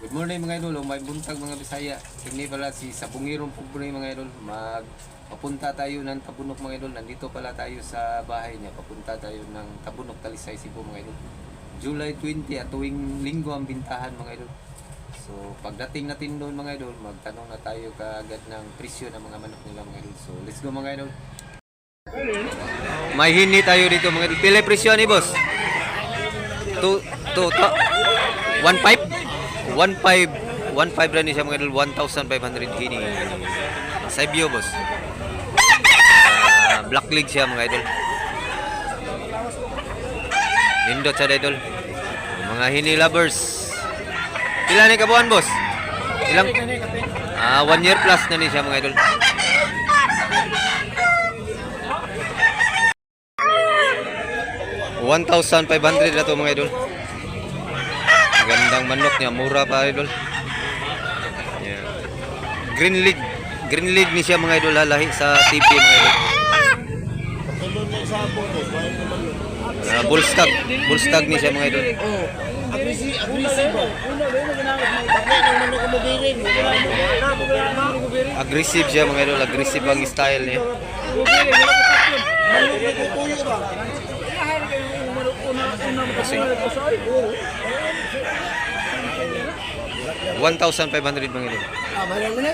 Good morning mga idol, o may buntag mga Bisaya. Kini pala si Sabungirong Pobre mga idol. Mag papunta tayo ng Tabunok mga idol. Nandito pala tayo sa bahay niya. Papunta tayo ng Tabunok, Talisay, Cebu mga idol. July 20 at tuwing linggo ang bintahan mga idol. So pagdating natin doon mga idol, magtanong na tayo kaagad ng presyo ng mga manok nila mga idol. So let's go mga idol. May hini tayo dito mga idol. Pila presyo ni boss? 2 2 to 1.5 1.5 1.5 rin siya mga idol 1,500 hini sa bio boss. Ah, black leg siya mga idol. Nindot sa idol. Mga hini lovers. Pila ni kabuan boss? Ilang? Ah 1 year plus na ni siya mga idol. One thousand five hundred na to mga idol. Gandang manok niya, mura pa idol. Yeah. Green League. Green League ni siya mga idol lalahi sa TV mga idol. Uh, bullstag. Bullstag ni siya mga idol. Oh, agresi biring? Aggressive siya mga idol. Aggressive ang style niya. Kasi 1,500 mga idol. Ah, mahal mo na.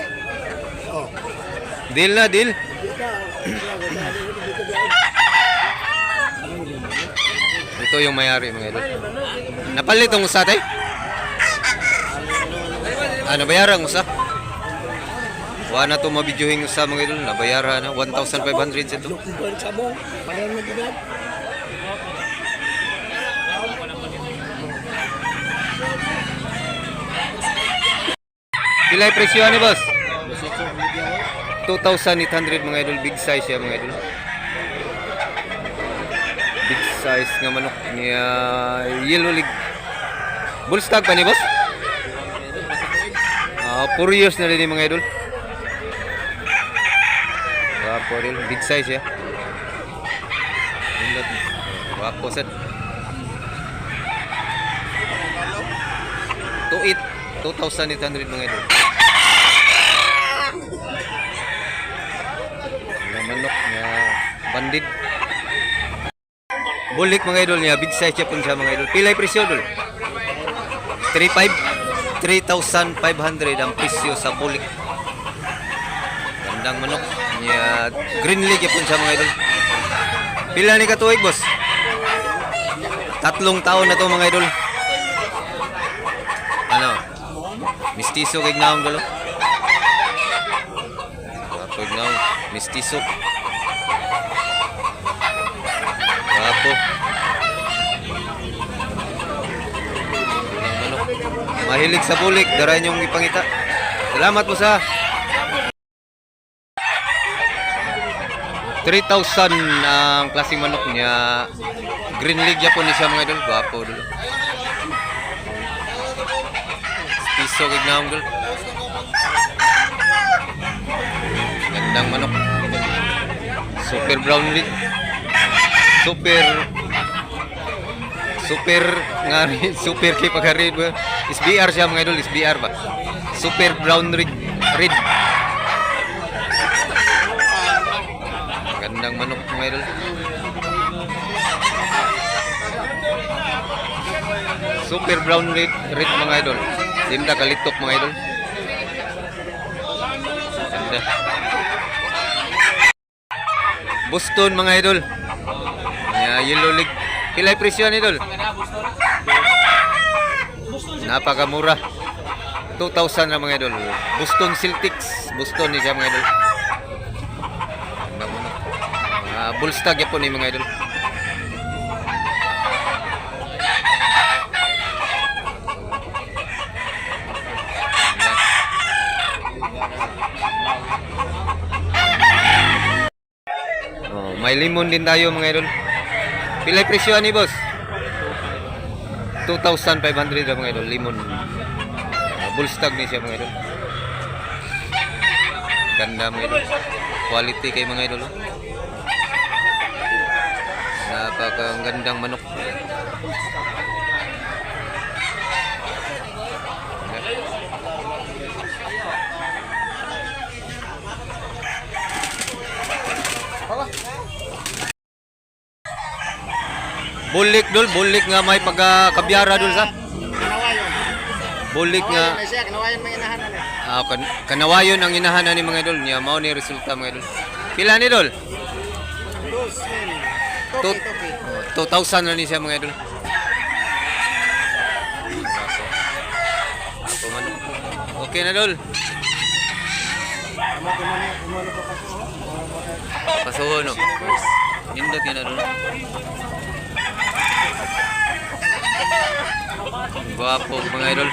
Oh. Deal na, deal. Ito yung mayari mga idol. Napalit ang usa tay? Ah, nabayaran usa? Wa na to mabidyohing usa mga idol. Nabayaran na 1,500 sa to. Kumpul sa mong, mahal mo gid. Pila yung presyo ni boss? 2,800 mga idol. Big size siya mga idol. Big size nga manok niya yellow leg. Bullstag pa ni boss? Ah, 4 years na rin yung mga idol. Wapo rin. Big size. Nindot. Wapo. 2,800 2,800 mga idol. Mga manok nga bandit. Bulik mga idol niya, big size siya pun siya mga idol. Pilay presyo idol? 3,500 3,500 ang presyo sa bulik. Gandang manok niya, green leg pun siya mga idol. Pila ni katuig boss? Tatlong taon na to mga idol. Ano? Mistiso kay naong. Wapo kay naong mistiso. Wapo. Ang manok. Mahilig sa bulik, dara yung ipangita. Salamat po sa 3,000 ang klaseng manok niya. Green League Japon ni siya mga idol. Wapo dulu. Piso kay naong. Gandang manok. Super brown rig. Super Super nga rin, super kay pagharid ba. SBR siya mga idol, SBR ba. Super brown rig. Red. Gandang manok mga idol. Super brown red, red mga idol. Tinda kalitok mga idol. Ganda. Boston mga idol. Yeah, yellow leg. Pilay presyo ni idol. Napakamura. 2,000 na mga idol. Boston Celtics. Boston ni siya mga idol. Na. Ah, Bullstag yapon ni mga idol. Oh, may limon din tayo mga idol. Pilay presyo ani boss? 2,500 ang mga idol, limon. Uh, bullstag ni siya mga idol. Ganda mga idol. Quality kay mga idol. oh. Napakang gandang manok. Bulik dol, bulik nga may pagkabyara dol sa. Kanawayon. Bulik nga kanawayon may inahan na. ah, kan kanawayon ang inahanan ni mga idol niya mao ni resulta mga idol. Pila ni. Oh, 2,000 na ni siya mga man. Okay na kasi. Pasuho no. Nindot yun na Gwapo mga idol.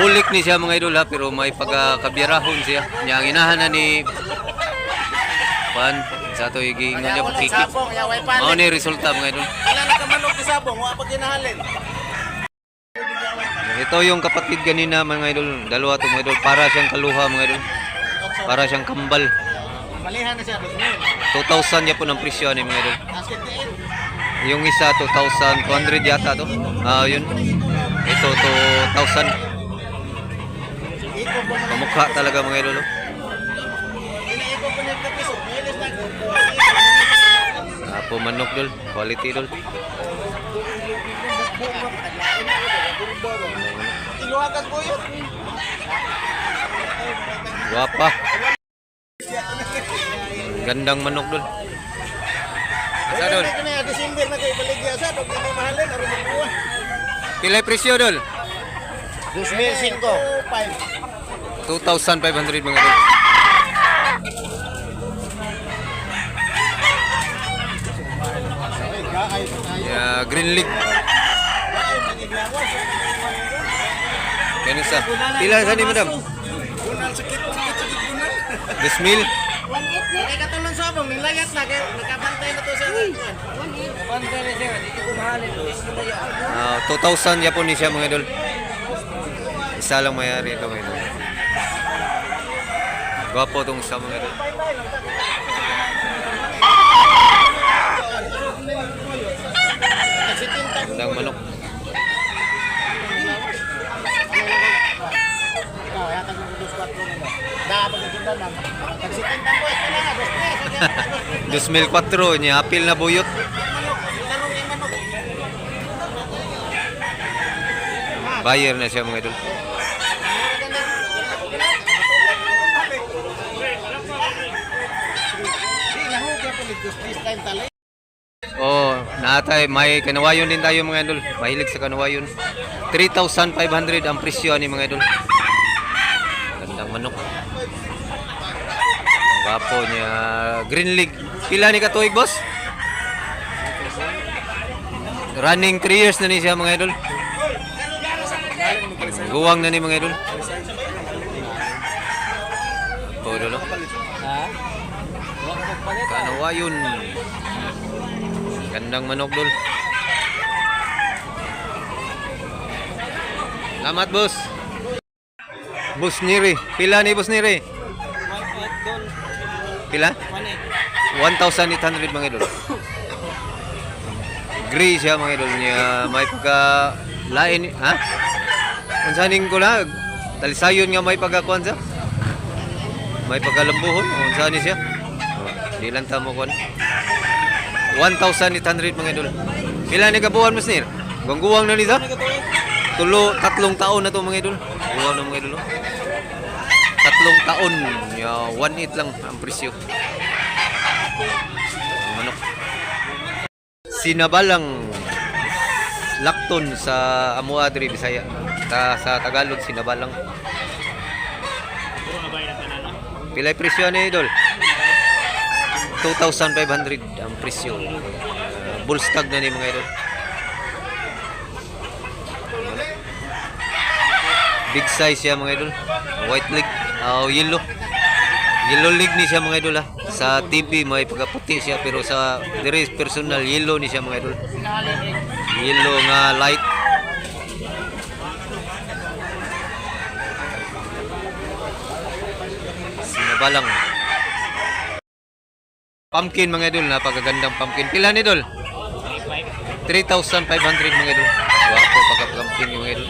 Bulik ni siya mga idol ha, pero may pagkabiyarahon siya. Niya ang inahan na ni Pan, sa to igingon niya Wala kiki. sabong, ya way Mao ni resulta mga idol. Wala na kamanok ni sabong, wa pa ginahalin. Ito yung kapatid kanina mga idol, dalawa to mga idol, para siyang kaluha mga idol. Para siyang kambal. Malihan na siya, dos mil. 2,000 niya po ng presyo ni mga idol. Yung isa 2,200 yata to. Ah, yun. Ito 2,000. Iko po man. Kamukha talaga mga na. Apo manok dol, quality dol. Iluwagan po yun. Guwapa. Gandang manok dol. Asa dol? Ito na, December na kayo baligya sa. Pag hindi mahalin, aron magbuwa. Pilay presyo dol. 2005. 2,500 mga dol. Yeah, green league. Kaya sa. Pila sa ni madam? Bunal, sakit, sakit, sakit, bunal. Desmil. Kaya katulong sabong, nilayat na. Kaya nakabantay na to sa Ah, 2,000 yapon ni siya mga idol. Isa lang mayari ito mga idol. Gwapo itong isa mga idol. Gandang manok. Dos tres. 2004 niya apil na buyot. Tanong yung manok. Buyer na siya mga idol. Oh, natay may kanawayon din tayo mga idol. Mahilig sa kanawayon. 3,500 ang presyo ni mga idol. Gandang manok. Ang gwapo niya. Green League. Pila ni katuig, boss? Running 3 years na ni siya mga idol. Guwang na ni mga idol. Idol. oh. Ha? Kanawayon. Gandang manok dol. Salamat boss. Boss Niri. Pila ni Boss Niri? Pila? 1,800 mga idol. Gray siya mga idol niya. May pagka lain. Ha? Unsaning na? Talisayon nga may pagkakuan siya. May pagkalambuhon. Unsa ni siya? Di lang tamo kuan. 1,800 mga idol. Pila ni kabuhan mas nir? Gungguwang na nito? Tulo, tatlong taon na to mga idol. Guwang na mga idol. oh. Tatlong taon. Ya, 1.8 lang ang presyo. Ang manok. Sinabalang lakton sa Amuadri, Bisaya. Ta, sa Tagalog, sinabalang. Pilay presyo ni idol? 2,500 ang presyo. Uh, bull stag na ni mga idol. Big size siya mga idol. White leg, oh yellow. Yellow leg ni siya mga idol ha. Sa TV may pagkaputi siya pero sa dire personal yellow ni siya mga idol. Yellow nga light. Baba lang. Pumpkin mga idol, napakagandang pumpkin. Pila ni idol? 3,500 mga idol. Wow po, pagka-pumpkin mga idol.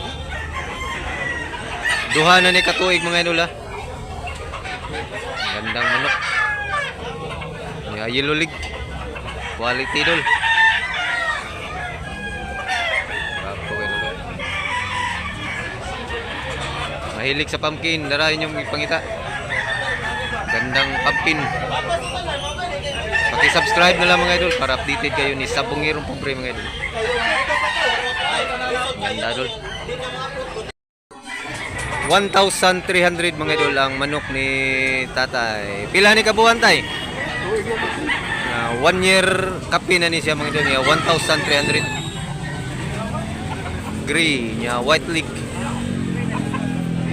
Duha na ni katuig mga idol ha. Gandang manok. Yeah, yellow leg. Quality idol. Mahilig sa pumpkin, darayan yung pangita. Gandang pumpkin. Paki-subscribe na lang mga idol para updated kayo ni Sabungirong Pobre mga idol. Ganda idol. 1,300 mga idol ang manok ni tatay. Pila ni kabuhan tay? Ah, one year kape na ni siya mga idol niya. 1,300. Gray niya, white leak.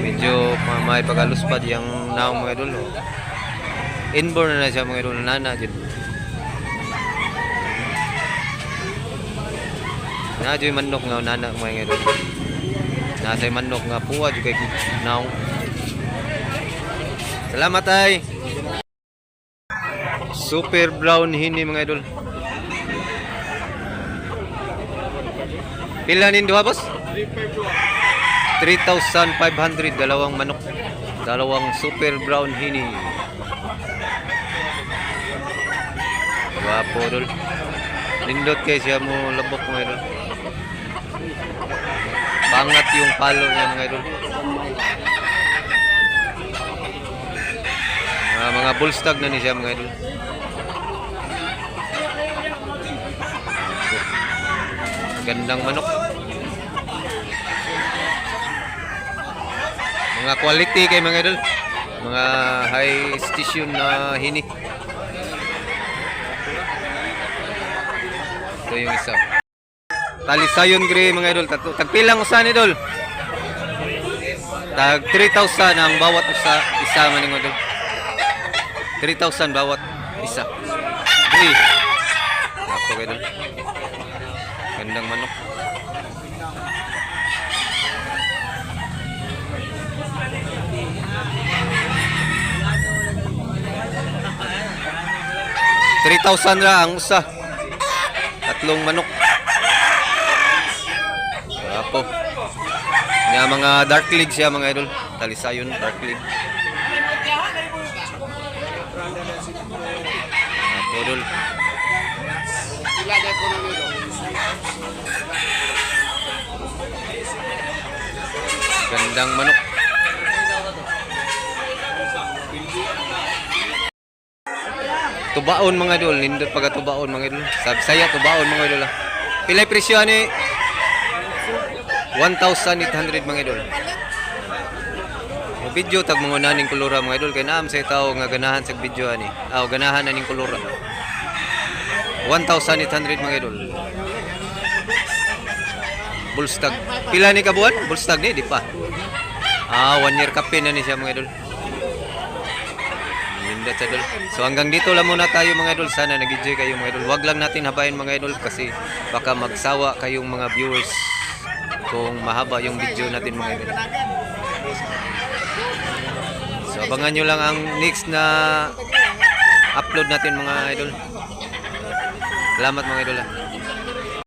Medyo ma- may pagaluspad yung naong mga idol. Oh. Inborn na siya mga idol. Nana dyan. Na dyan manok nga nana mga idol. Nasa manok nga puwa juga naong. Salamat ay. Super brown hini mga idol. Pila nin duha boss? 3,500 dalawang manok. Dalawang super brown hini. Gwapo dol. Nindot kay siya mo labok mga idol. Pangat yung palo niya mga idol. Mga, mga bullstag na ni siya mga idol. Gandang manok. Mga quality kay mga idol. Mga high station na hini. Yung isa. Talisayon gre mga idol. Tag tagpilang usan idol. Tag 3,000 ang bawat usa isa man idol. 3,000 bawat isa. Gre. Ako idol. Gandang manok. Three thousand ra ang usa. Tatlong manok. Apo. Nga mga dark league siya mga idol. Talisayon dark league. Apo idol. Gandang manok. Tubaon mga idol, nindot pagka tubaon mga idol. Sab saya tubaon mga idol. ah. Pilay presyo ani 1,800 mga idol. Mo video tag mga naning kulura mga idol kay naam sa tao nga ganahan sa video ani. Aw ganahan na ning kulura. 1,800 mga idol. Bullstag. Pila ni kabuan? Bullstag ni di pa. Ah, one year kape na ni siya mga idol. Linda sa idol. So hanggang dito lang muna tayo mga idol. Sana nag-enjoy kayo mga idol. Huwag lang natin habayin mga idol kasi baka magsawa kayong mga viewers kung mahaba yung video natin mga idol. So abangan nyo lang ang next na upload natin mga idol. Salamat mga idol. ah.